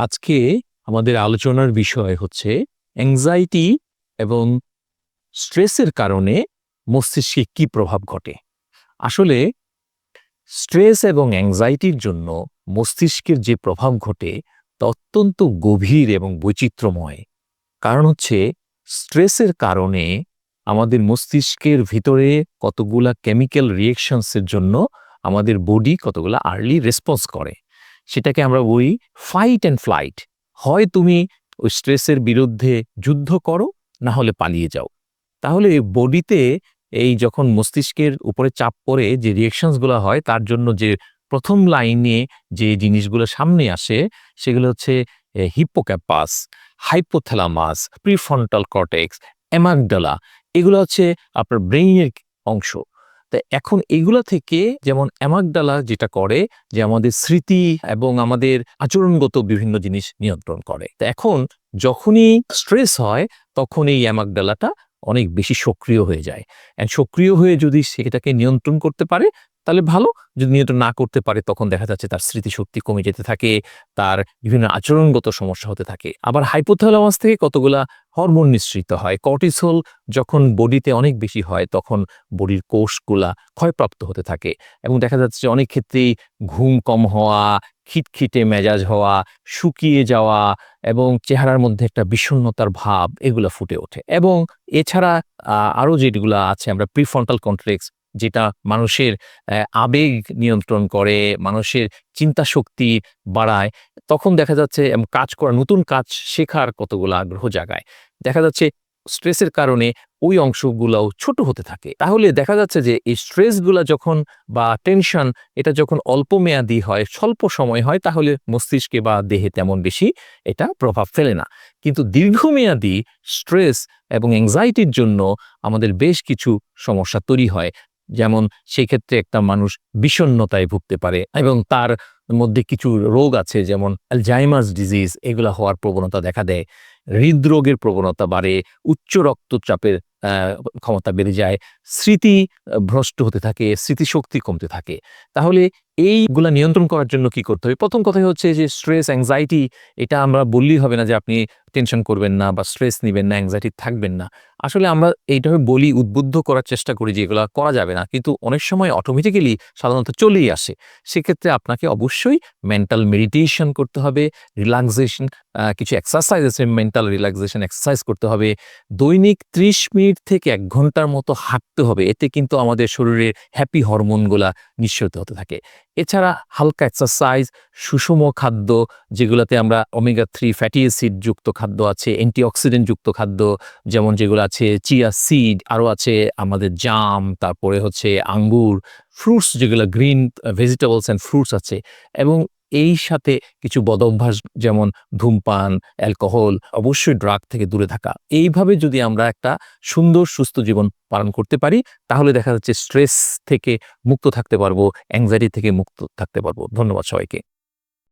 আজকে আমাদের আলোচনার বিষয় হচ্ছে অ্যাংজাইটি এবং স্ট্রেসের কারণে মস্তিষ্কে কি প্রভাব ঘটে? আসলে, স্ট্রেস এবং অ্যাংজাইটির জন্য মস্তিষ্কের যে প্রভাব ঘটে তা অত্যন্ত গভীর এবং বৈচিত্র্যময়। কারণ হচ্ছে, স্ট্রেসের কারণে আমাদের মস্তিষ্কের ভিতরে কতগুলা কেমিক্যাল রিয়েকশনসের জন্য আমাদের বডি কতগুলা আর্লি রেসপন্স করে। সেটাকে আমরা বলি ফাইট অ্যান্ড ফ্লাইট হয় তুমি ওই স্ট্রেসের বিরুদ্ধে যুদ্ধ করো, না হলে পালিয়ে যাও। তাহলে বডিতে এই যখন মস্তিষ্কের উপরে চাপ পড়ে যে রিয়েকশনসগুলো হয়, তার জন্য যে প্রথম লাইনে যে জিনিসগুলো সামনে আসে, সেগুলো হচ্ছে hippocampus hypothalamus prefrontal cortex amygdala এগুলো হচ্ছে আপনার ব্রেইনের অংশ। তা এখন এগুলা থেকে যেমন অ্যামাগডালা যেটা করে যে আমাদের স্মৃতি এবং আমাদের আচরণগত বিভিন্ন জিনিস নিয়ন্ত্রণ করে। তা এখন যখনই স্ট্রেস হয়, তখন এই অ্যামাগডালাটা অনেক বেশি সক্রিয় হয়ে যায়। অ্যান্ড সক্রিয় হয়ে যদি সেটাকে নিয়ন্ত্রণ করতে পারে তাহলে ভালো। যদি নিয়ন্ত্রণ না করতে পারে, তখন দেখা যাচ্ছে তার স্মৃতিশক্তি কমে যেতে থাকে, তার বিভিন্ন আচরণগত সমস্যা হতে থাকে। আবার হাইপোথ্যালামাস থেকে কতগুলা হরমোন নিঃসৃত হয়? কর্টিসল যখন বডিতে অনেক বেশি হয়, তখন বডির কোষগুলা ক্ষয়প্রাপ্ত হতে থাকে। এবং দেখা যাচ্ছে অনেক ক্ষেত্রেই ঘুম কম হওয়া, খিটখিটে মেজাজ হওয়া, শুকিয়ে যাওয়া এবং চেহারার মধ্যে একটা বিষণ্ণতার ভাব, এগুলো ফুটে ওঠে। এবং এছাড়া আরও যেগুলো আছে, আমরা প্রিফ্রন্টাল কন্ট্রেক্স যেটা মানুষের আবেগ নিয়ন্ত্রণ করে, মানুষের চিন্তা শক্তি বাড়ায়, তখন দেখা যাচ্ছে কাজ করা, নতুন কাজ শেখার কতগুলো আগ্রহ জাগায়। দেখা যাচ্ছে স্ট্রেসের কারণে ওই অংশগুলোও ছোট হতে থাকে। তাহলে দেখা যাচ্ছে যে এই স্ট্রেসগুলো যখন বা টেনশন এটা যখন অল্প মেয়াদি হয়, স্বল্প সময় হয়, তাহলে মস্তিষ্কে বা দেহে তেমন বেশি এটা প্রভাব ফেলে না। কিন্তু দীর্ঘমেয়াদী স্ট্রেস এবং অ্যাংজাইটির জন্য আমাদের বেশ কিছু সমস্যা তৈরি হয়। যেমন সেই ক্ষেত্রে একটা মানুষ বিষণ্ণতায় ভুগতে পারে এবং তার মধ্যে কিছু রোগ আছে, যেমন অ্যালজাইমার্স ডিজিজ এগুলা হওয়ার প্রবণতা দেখা দেয়। হৃদরোগের প্রবণতা বাড়ে, উচ্চ রক্তচাপের ক্ষমতা বেড়ে যায়, স্মৃতি ভ্রষ্ট হতে থাকে, স্মৃতিশক্তি কমতে থাকে। তাহলে এইগুলা নিয়ন্ত্রণ করার জন্য কি করতে হবে? প্রথম কথাই হচ্ছে যে স্ট্রেস অ্যাংজাইটি এটা আমরা বললেই হবে না যে আপনি টেনশন করবেন না বা স্ট্রেস নেবেন না অ্যাংজাইটি থাকবেন না। আসলে আমরা এইটাকে বলি উদ্বুদ্ধ করার চেষ্টা করি যে এগুলো করা যাবে না। কিন্তু অনেক সময় অটোমেটিক্যালি সাধারণত চলেই আসে। সেক্ষেত্রে আপনাকে অবশ্যই মেন্টাল মেডিটেশন করতে হবে রিল্যাক্সেশন কিছু এক্সারসাইজ আছে মেন্টাল রিল্যাক্সেশন এক্সারসাইজ করতে হবে। দৈনিক ত্রিশ মিনিট থেকে এক ঘণ্টার মতো হাঁটতে হবে। এতে কিন্তু আমাদের শরীরের হ্যাপি হরমোনগুলা নিঃসরিত হতে থাকে। এছাড়া হালকা এক্সারসাইজ সুষম খাদ্য, যেগুলোতে আমরা ওমেগা থ্রি ফ্যাটি অ্যাসিড যুক্ত খাদ্য আছে অ্যান্টিঅক্সিডেন্ট যুক্ত খাদ্য, যেমন যেগুলো আছে চিয়া সিড আরও আছে আমাদের জাম তারপরে হচ্ছে আঙ্গুর ফ্রুটস যেগুলো গ্রিন ভেজিটেবলস অ্যান্ড ফ্রুটস আছে। এবং এই সাথে কিছু বদভ্যাস যেমন ধূমপান, অ্যালকোহল, অবশ্যই ড্রাগ থেকে দূরে থাকা। এইভাবে যদি আমরা একটা সুন্দর, সুস্থ জীবন পালন করতে পারি, তাহলে দেখা যাচ্ছে স্ট্রেস থেকে মুক্ত থাকতে পারব অ্যাংজাইটি থেকে মুক্ত থাকতে পারব। ধন্যবাদ সবাইকে।